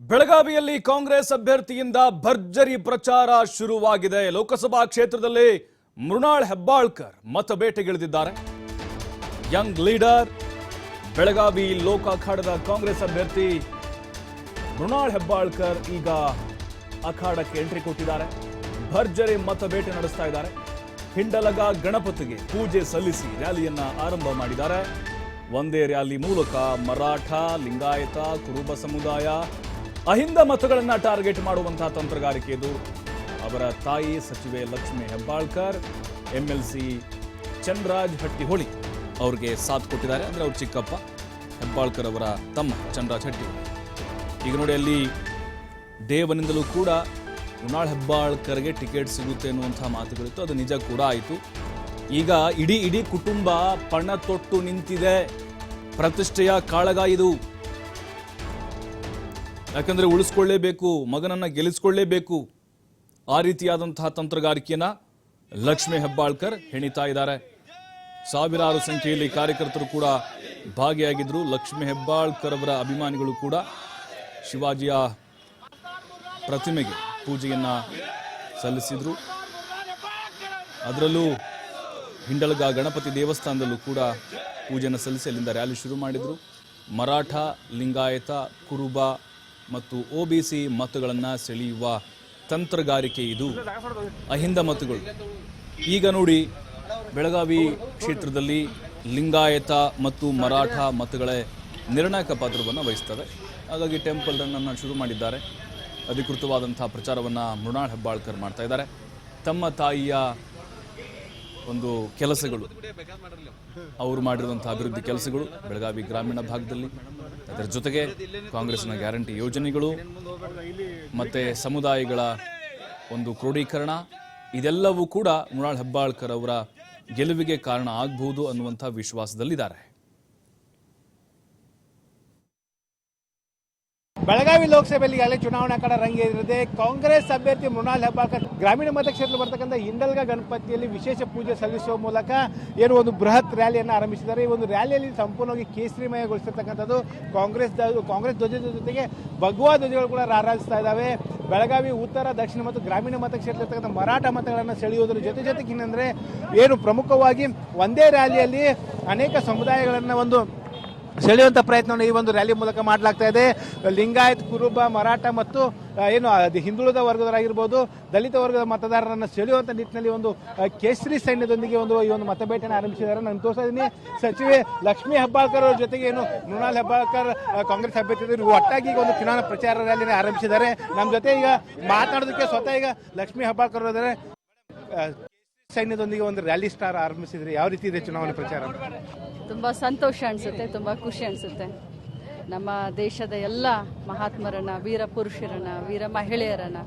ಬೆಳಗಾವಿಯಲ್ಲಿ ಕಾಂಗ್ರೆಸ್ ಅಭ್ಯರ್ಥಿಯಿಂದ ಭರ್ಜರಿ ಪ್ರಚಾರ ಶುರುವಾಗಿದೆ. ಲೋಕಸಭಾ ಕ್ಷೇತ್ರದಲ್ಲಿ ಮೃಣಾಳ್ ಹೆಬ್ಬಾಳ್ಕರ್ ಮತ ಬೇಟೆಗಿಳಿದಿದ್ದಾರೆ ಯಂಗ್ ಲೀಡರ್ ಬೆಳಗಾವಿ ಲೋಕ ಅಖಾಡದ ಕಾಂಗ್ರೆಸ್ ಅಭ್ಯರ್ಥಿ ಮೃಣಾಳ್ ಹೆಬ್ಬಾಳ್ಕರ್ ಈಗ ಅಖಾಡಕ್ಕೆ ಎಂಟ್ರಿ ಕೊಟ್ಟಿದ್ದಾರೆ. ಭರ್ಜರಿ ಮತಬೇಟೆ ನಡೆಸ್ತಾ ಇದ್ದಾರೆ. ಹಿಂಡಲಗ ಗಣಪತಿಗೆ ಪೂಜೆ ಸಲ್ಲಿಸಿ ರ್ಯಾಲಿಯನ್ನ ಆರಂಭ ಮಾಡಿದ್ದಾರೆ. ಒಂದೇ ರ್ಯಾಲಿ ಮೂಲಕ ಮರಾಠ, ಲಿಂಗಾಯತ, ಕುರುಬ ಸಮುದಾಯ ಅಹಿಂದ ಮತಗಳನ್ನು ಟಾರ್ಗೆಟ್ ಮಾಡುವಂತಹ ತಂತ್ರಗಾರಿಕೆ ಇದು. ಅವರ ತಾಯಿ ಸಚಿವೆ ಲಕ್ಷ್ಮಿ ಹೆಬ್ಬಾಳ್ಕರ್, ಎಂಎಲ್ಸಿ ಚಂದ್ರಾಜ್ ಹಟ್ಟಿಹೊಳಿ ಅವ್ರಿಗೆ ಸಾಥ್ ಕೊಟ್ಟಿದ್ದಾರೆ. ಅಂದ್ರೆ ಅವ್ರ ಚಿಕ್ಕಪ್ಪ, ಹೆಬ್ಬಾಳ್ಕರ್ ಅವರ ತಮ್ಮ ಚಂದ್ರಾಜ್ ಈಗ ನೋಡಿ ಅಲ್ಲಿ ದೇವನಿಂದಲೂ ಕೂಡ ಮೃಣಾಳ್ ಹೆಬ್ಬಾಳ್ಕರ್ಗೆ ಟಿಕೆಟ್ ಸಿಗುತ್ತೆ ಅನ್ನುವಂಥ ಮಾತುಗಳಿತ್ತು. ಅದು ನಿಜ ಕೂಡ ಆಯಿತು. ಈಗ ಇಡೀ ಇಡೀ ಕುಟುಂಬ ಪಣ ತೊಟ್ಟು ನಿಂತಿದೆ. ಪ್ರತಿಷ್ಠೆಯ ಕಾಳಗ ಇದು. ಯಾಕಂದ್ರೆ ಉಳಿಸ್ಕೊಳ್ಳೇಬೇಕು, ಮಗನನ್ನು ಗೆಲ್ಲಿಸ್ಕೊಳ್ಳೇಬೇಕು. ಆ ರೀತಿಯಾದಂತಹ ತಂತ್ರಗಾರಿಕೆಯನ್ನು ಲಕ್ಷ್ಮಿ ಹೆಬ್ಬಾಳ್ಕರ್ ಹೆಣಿತಾ ಇದ್ದಾರೆ. ಸಾವಿರಾರು ಸಂಖ್ಯೆಯಲ್ಲಿ ಕಾರ್ಯಕರ್ತರು ಕೂಡ ಭಾಗಿಯಾಗಿದ್ದರು ಲಕ್ಷ್ಮಿ ಹೆಬ್ಬಾಳ್ಕರ್ ಅವರ ಅಭಿಮಾನಿಗಳು ಕೂಡ ಶಿವಾಜಿಯ ಪ್ರತಿಮೆಗೆ ಪೂಜೆಯನ್ನು ಸಲ್ಲಿಸಿದರು. ಅದರಲ್ಲೂ ಹಿಂಡಲಗ ಗಣಪತಿ ದೇವಸ್ಥಾನದಲ್ಲೂ ಕೂಡ ಪೂಜೆಯನ್ನು ಸಲ್ಲಿಸಿ ಅಲ್ಲಿಂದ ರ್ಯಾಲಿ ಶುರು ಮಾಡಿದರು. ಮರಾಠ ಲಿಂಗಾಯತ ಕುರುಬ ಮತ್ತು ಒ ಬಿ ಸಿ ಮತಗಳನ್ನು ಸೆಳೆಯುವ ತಂತ್ರಗಾರಿಕೆ ಇದು. ಅಹಿಂದ ಮತಗಳು. ಈಗ ನೋಡಿ, ಬೆಳಗಾವಿ ಕ್ಷೇತ್ರದಲ್ಲಿ ಲಿಂಗಾಯತ ಮತ್ತು ಮರಾಠ ಮತಗಳೇ ನಿರ್ಣಾಯಕ ಪಾತ್ರವನ್ನು ವಹಿಸ್ತವೆ ಹಾಗಾಗಿ ಟೆಂಪಲ್ ರನ್ನನ್ನು ಶುರು ಮಾಡಿದ್ದಾರೆ. ಅಧಿಕೃತವಾದಂಥ ಪ್ರಚಾರವನ್ನು ಮೃಣಾಳ್ ಹೆಬ್ಬಾಳ್ಕರ್ ಮಾಡ್ತಾ ತಮ್ಮ ತಾಯಿಯ ಒಂದು ಕೆಲಸಗಳು. ಅವರು ಮಾಡಿರುವಂತಹ ಅಭಿವೃದ್ಧಿ ಕೆಲಸಗಳು ಬೆಳಗಾವಿ ಗ್ರಾಮೀಣ ಭಾಗದಲ್ಲಿ. ಅದರ ಜೊತೆಗೆ ಕಾಂಗ್ರೆಸ್ನ ಗ್ಯಾರಂಟಿ ಯೋಜನೆಗಳು ಮತ್ತೆ ಸಮುದಾಯಗಳ ಒಂದು ಕ್ರೋಢೀಕರಣ ಇದೆಲ್ಲವೂ ಕೂಡ ಮೃಣಾಳ್ ಹೆಬ್ಬಾಳ್ಕರ್ ಅವರ ಗೆಲುವಿಗೆ ಕಾರಣ ಆಗಬಹುದು ಅನ್ನುವಂಥ ವಿಶ್ವಾಸದಲ್ಲಿದ್ದಾರೆ. ಬೆಳಗಾವಿ ಲೋಕಸಭೆಯಲ್ಲಿ ಈಗಾಗಲೇ ಚುನಾವಣಾ ರಂಗೇ ರಂಗೇರಿದೆ ಕಾಂಗ್ರೆಸ್ ಅಭ್ಯರ್ಥಿ ಮೃಣಾಲ್ ಹೆಬ್ಬಾಳ್ಕರ್ ಗ್ರಾಮೀಣ ಮತಕ್ಷೇತ್ರದಲ್ಲಿ ಬರ್ತಕ್ಕಂಥ ಹಿಂಡಲ್ಗ ಗಣಪತಿಯಲ್ಲಿ ವಿಶೇಷ ಪೂಜೆ ಸಲ್ಲಿಸುವ ಮೂಲಕ ಏನು ಒಂದು ಬೃಹತ್ ರ್ಯಾಲಿಯನ್ನು ಆರಂಭಿಸಿದ್ದಾರೆ. ಈ ಒಂದು ರ್ಯಾಲಿಯಲ್ಲಿ ಸಂಪೂರ್ಣವಾಗಿ ಕೇಸರಿಮಯಗೊಳಿಸಿರ್ತಕ್ಕಂಥದ್ದು ಕಾಂಗ್ರೆಸ್ ಕಾಂಗ್ರೆಸ್ ಧ್ವಜದ ಜೊತೆಗೆ ಭಗವಾ ಧ್ವಜಗಳು ಕೂಡ ರಾರಾಜಿಸ್ತಾ ಇದ್ದಾವೆ. ಬೆಳಗಾವಿ, ಉತ್ತರ, ದಕ್ಷಿಣ ಮತ್ತು ಗ್ರಾಮೀಣ ಮತಕ್ಷೇತ್ರ ಇರ್ತಕ್ಕಂಥ ಮರಾಠ ಮತಗಳನ್ನು ಸೆಳೆಯುವುದರ ಜೊತೆ ಜೊತೆಗೆ ಏನಂದರೆ ಏನು ಪ್ರಮುಖವಾಗಿ ಒಂದೇ ರ್ಯಾಲಿಯಲ್ಲಿ ಅನೇಕ ಸಮುದಾಯಗಳನ್ನು ಒಂದು ಸೆಳೆಯುವಂಥ ಪ್ರಯತ್ನವನ್ನು ಈ ಒಂದು ರ್ಯಾಲಿ ಮೂಲಕ ಮಾಡಲಾಗ್ತಾ ಇದೆ. ಲಿಂಗಾಯತ್, ಕುರುಬ, ಮರಾಠ ಮತ್ತು ಏನು ಹಿಂದುಳಿದ ವರ್ಗದವರಾಗಿರ್ಬೋದು, ದಲಿತ ವರ್ಗದ ಮತದಾರರನ್ನು ಸೆಳೆಯುವಂಥ ನಿಟ್ಟಿನಲ್ಲಿ ಒಂದು ಕೇಸರಿ ಸೈನ್ಯದೊಂದಿಗೆ ಒಂದು, ಈ ಒಂದು ಮತಬೇಟೆಯನ್ನು ಆರಂಭಿಸಿದ್ದಾರೆ. ನಾನು ತೋರಿಸ್ತಾ ಸಚಿವೆ ಲಕ್ಷ್ಮೀ ಹೆಬ್ಬಾಳ್ಕರ್ ಅವರ ಜೊತೆಗೆ ಏನು, ಮೃಣಾಲ್ ಹೆಬ್ಬಾಳ್ಕರ್ ಕಾಂಗ್ರೆಸ್ ಅಭ್ಯರ್ಥಿ ಒಟ್ಟಾಗಿ ಈಗ ಒಂದು ಚುನಾವಣಾ ಪ್ರಚಾರ ರ್ಯಾಲಿನ ಆರಂಭಿಸಿದ್ದಾರೆ. ನಮ್ಮ ಜೊತೆ ಈಗ ಮಾತನಾಡೋದಕ್ಕೆ ಸ್ವತಃ ಈಗ ಲಕ್ಷ್ಮೀ ಹೆಬ್ಬಾಳ್ಕರ್ ಇದ್ದಾರೆ ಸೈನ್ಯದೊಂದಿಗೆ ಒಂದು ರ್ಯಾಲಿ ಸ್ಟಾರ್ ಆರಂಭಿಸಿದ್ರೆ ಯಾವ ರೀತಿ ಇದೆ ಚುನಾವಣೆ ಪ್ರಚಾರ? ತುಂಬಾ ಸಂತೋಷ ಅನ್ಸುತ್ತೆ, ತುಂಬಾ ಖುಷಿ ಅನ್ಸುತ್ತೆ. ನಮ್ಮ ದೇಶದ ಎಲ್ಲ ಮಹಾತ್ಮರನ್ನ, ವೀರ ಪುರುಷರನ್ನ, ವೀರ ಮಹಿಳೆಯರನ್ನ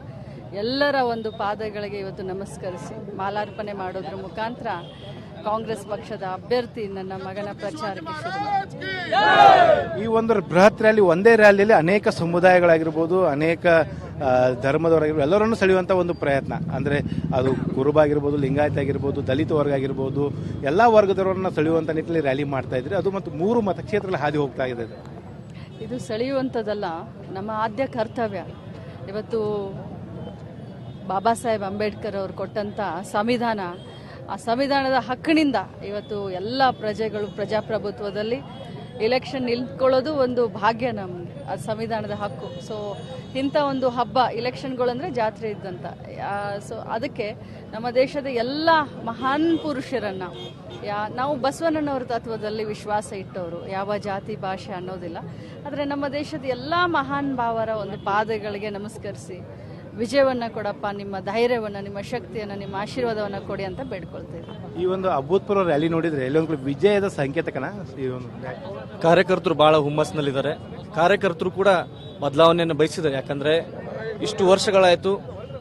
ಎಲ್ಲರ ಒಂದು ಪಾದಗಳಿಗೆ ಇವತ್ತು ನಮಸ್ಕರಿಸಿ, ಮಾಲಾರ್ಪಣೆ ಮಾಡೋದ್ರ ಮುಖಾಂತರ ಕಾಂಗ್ರೆಸ್ ಪಕ್ಷದ ಅಭ್ಯರ್ಥಿ ನನ್ನ ಮಗನ ಪ್ರಚಾರಕ್ಕೆ ಈ ಒಂದು ಬೃಹತ್ ರ್ಯಾಲಿ ಒಂದೇ ರ್ಯಾಲಿಯಲ್ಲಿ ಅನೇಕ ಸಮುದಾಯಗಳಾಗಿರ್ಬೋದು ಅನೇಕ ಧರ್ಮದವರಾಗಿರ್ಬೋದು ಎಲ್ಲರನ್ನು ಸೆಳೆಯುವಂಥ ಒಂದು ಪ್ರಯತ್ನ. ಅಂದರೆ ಅದು ಕುರುಬ ಆಗಿರ್ಬೋದು ಲಿಂಗಾಯತ ಆಗಿರ್ಬೋದು ದಲಿತ ವರ್ಗ ಆಗಿರ್ಬೋದು ಎಲ್ಲ ವರ್ಗದವರನ್ನ ಸೆಳೆಯುವಂಥ ನಿಟ್ಟಿನಲ್ಲಿ ರ್ಯಾಲಿ ಮಾಡ್ತಾ ಇದ್ರೆ. ಅದು ಮತ್ತು ಮೂರು ಮತಕ್ಷೇತ್ರಗಳ ಹಾದಿ ಹೋಗ್ತಾ ಇದೆ ಇದು. ಇದು ಸೆಳೆಯುವಂಥದ್ದಲ್ಲ ನಮ್ಮ ಆದ್ಯ ಕರ್ತವ್ಯ. ಇವತ್ತು ಬಾಬಾ ಸಾಹೇಬ್ ಅಂಬೇಡ್ಕರ್ ಅವರು ಕೊಟ್ಟಂಥ ಸಂವಿಧಾನ ಆ ಸಂವಿಧಾನದ ಹಕ್ಕಿನಿಂದ ಇವತ್ತು ಎಲ್ಲ ಪ್ರಜೆಗಳು ಪ್ರಜಾಪ್ರಭುತ್ವದಲ್ಲಿ ಇಲೆಕ್ಷನ್ ನಿಲ್ಕೊಳ್ಳೋದು ಒಂದು ಭಾಗ್ಯ ನಮಗೆ ಅದು ಸಂವಿಧಾನದ ಹಕ್ಕು. ಸೊ ಇಂಥ ಒಂದು ಹಬ್ಬ ಇಲೆಕ್ಷನ್ಗಳಂದರೆ ಜಾತ್ರೆ ಇದ್ದಂಥ ಸೊ ಅದಕ್ಕೆ ನಮ್ಮ ದೇಶದ ಎಲ್ಲ ಮಹಾನ್ ಪುರುಷರನ್ನು, ಯಾ, ನಾವು ಬಸವಣ್ಣನವರ ತತ್ವದಲ್ಲಿ ವಿಶ್ವಾಸ ಇಟ್ಟವರು, ಯಾವ ಜಾತಿ, ಭಾಷೆ ಅನ್ನೋದಿಲ್ಲ. ಆದರೆ ನಮ್ಮ ದೇಶದ ಎಲ್ಲ ಮಹಾನ್ ಭಾವರ ಒಂದು ಪಾದಗಳಿಗೆ ನಮಸ್ಕರಿಸಿ ವಿಜಯವನ್ನು ಕೊಡಪ್ಪ ನಿಮ್ಮ ಧೈರ್ಯವನ್ನು ನಿಮ್ಮ ಶಕ್ತಿಯನ್ನು ನಿಮ್ಮ ಆಶೀರ್ವಾದವನ್ನು ಕೊಡಿ ಅಂತ ಬೇಡ್ಕೊಳ್ತೇವೆ. ಈ ಒಂದು ಅಭೂತಪೂರ್ವ ರ್ಯಾಲಿ ನೋಡಿದ್ರೆ ಎಲ್ಲೊಂದು ಕಡೆ ವಿಜಯದ ಸಂಕೇತಕನ ಈ ಒಂದು ಕಾರ್ಯಕರ್ತರು ಬಹಳ ಹುಮ್ಮಸ್ನಲ್ಲಿದ್ದಾರೆ ಕಾರ್ಯಕರ್ತರು ಕೂಡ ಬದಲಾವಣೆಯನ್ನು ಬಯಸಿದ್ದಾರೆ. ಯಾಕಂದ್ರೆ ಇಷ್ಟು ವರ್ಷಗಳಾಯಿತು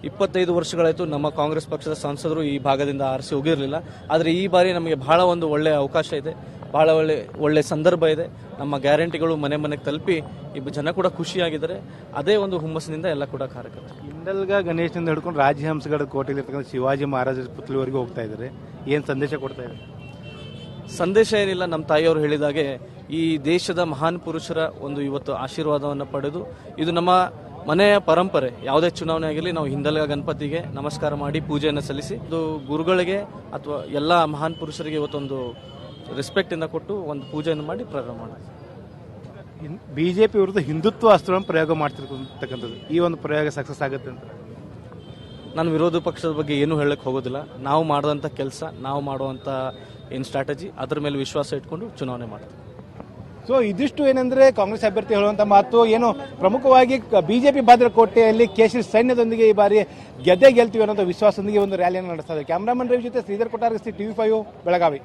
ಇಪ್ಪತ್ತೈದು ವರ್ಷಗಳಾಯಿತು ನಮ್ಮ ಕಾಂಗ್ರೆಸ್ ಪಕ್ಷದ ಸಂಸದರು ಈ ಭಾಗದಿಂದ ಆರಿಸಿ ಹೋಗಿರಲಿಲ್ಲ. ಆದರೆ ಈ ಬಾರಿ ನಮಗೆ ಬಹಳ ಒಂದು ಒಳ್ಳೆಯ ಅವಕಾಶ ಇದೆ. ಬಹಳ ಒಳ್ಳೆ ಒಳ್ಳೆ ಸಂದರ್ಭ ಇದೆ. ನಮ್ಮ ಗ್ಯಾರಂಟಿಗಳು ಮನೆ ಮನೆಗೆ ತಲುಪಿ ಇಬ್ಬರು ಜನ ಕೂಡ ಖುಷಿಯಾಗಿದ್ದಾರೆ. ಅದೇ ಒಂದು ಹುಮ್ಮಸ್ಸಿನಿಂದ ಎಲ್ಲ ಕೂಡ ಕಾರ್ಯಕ್ರಮ ಹಿಂಡಲ್ಗ ಗಣೇಶನಿಂದ ಹಿಡ್ಕೊಂಡು ರಾಜಹಂಸಗಡ ಕೋಟೆಲಿರ್ತಕ್ಕಂಥ ಶಿವಾಜಿ ಮಹಾರಾಜರ ಪುತ್ಲಿವರೆಗೂ ಹೋಗ್ತಾ ಇದ್ದಾರೆ. ಏನು ಸಂದೇಶ ಕೊಡ್ತಾ ಇದ್ದಾರೆ? ಸಂದೇಶ ಏನಿಲ್ಲ ನಮ್ಮ ತಾಯಿಯವರು ಹೇಳಿದಾಗೆ ಈ ದೇಶದ ಮಹಾನ್ ಪುರುಷರ ಒಂದು ಇವತ್ತು ಆಶೀರ್ವಾದವನ್ನು ಪಡೆದು ಇದು ನಮ್ಮ ಮನೆಯ ಪರಂಪರೆ. ಯಾವುದೇ ಚುನಾವಣೆ ಆಗಿರಲಿ ನಾವು ಹಿಂದಲ್ಗ ಗಣಪತಿಗೆ ನಮಸ್ಕಾರ ಮಾಡಿ ಪೂಜೆಯನ್ನು ಸಲ್ಲಿಸಿ ಇದು ಗುರುಗಳಿಗೆ ಅಥವಾ ಎಲ್ಲ ಮಹಾನ್ ಪುರುಷರಿಗೆ ಇವತ್ತೊಂದು ರೆಸ್ಪೆಕ್ಟ್ ಇಂದ ಕೊಟ್ಟು ಒಂದು ಪೂಜೆಯನ್ನು ಮಾಡಿ ಪ್ರಾರಂಭ ಮಾಡಿ ಬಿಜೆಪಿ ವಿರುದ್ಧ ಹಿಂದುತ್ವ ಅಸ್ತ್ರವನ್ನು ಪ್ರಯೋಗ ಮಾಡ್ತಿರ್ತಕ್ಕಂಥದ್ದು. ಈ ಒಂದು ಪ್ರಯೋಗ ಸಕ್ಸಸ್ ಆಗುತ್ತೆ ಅಂತ. ನಾನು ವಿರೋಧ ಪಕ್ಷದ ಬಗ್ಗೆ ಏನು ಹೇಳಕ್ಕೆ ಹೋಗೋದಿಲ್ಲ. ನಾವು ಮಾಡುವಂಥ ಕೆಲಸ ನಾವು ಮಾಡುವಂಥ ಏನು ಸ್ಟ್ರಾಟಜಿ ಅದ್ರ ಮೇಲೆ ವಿಶ್ವಾಸ ಇಟ್ಕೊಂಡು ಚುನಾವಣೆ ಮಾಡ್ತೀವಿ. ಸೊ ಇದಿಷ್ಟು ಏನಂದ್ರೆ ಕಾಂಗ್ರೆಸ್ ಅಭ್ಯರ್ಥಿ ಹೇಳುವಂತ ಮಾತು. ಏನು ಪ್ರಮುಖವಾಗಿ ಬಿಜೆಪಿ ಭದ್ರಕೋಟೆಯಲ್ಲಿ ಕೇಸರಿ ಸೈನ್ಯದೊಂದಿಗೆ ಈ ಬಾರಿ ಗೆದ್ದೆ ಗೆಲ್ತೀವಿ ಅನ್ನೋ ವಿಶ್ವಾಸದೊಂದಿಗೆ ಒಂದು ರ್ಯಾಲಿಯನ್ನು ನಡೆಸ್ತಾ ಇದೆ ಕ್ಯಾಮ್ರಾಮನ್ ರವಿ ಜೊತೆ ಶ್ರೀಧರ್ ಕೊಟ್ಟಾರಸ್ತಿ ಟಿವಿ ಫೈವ್ ಬೆಳಗಾವಿ.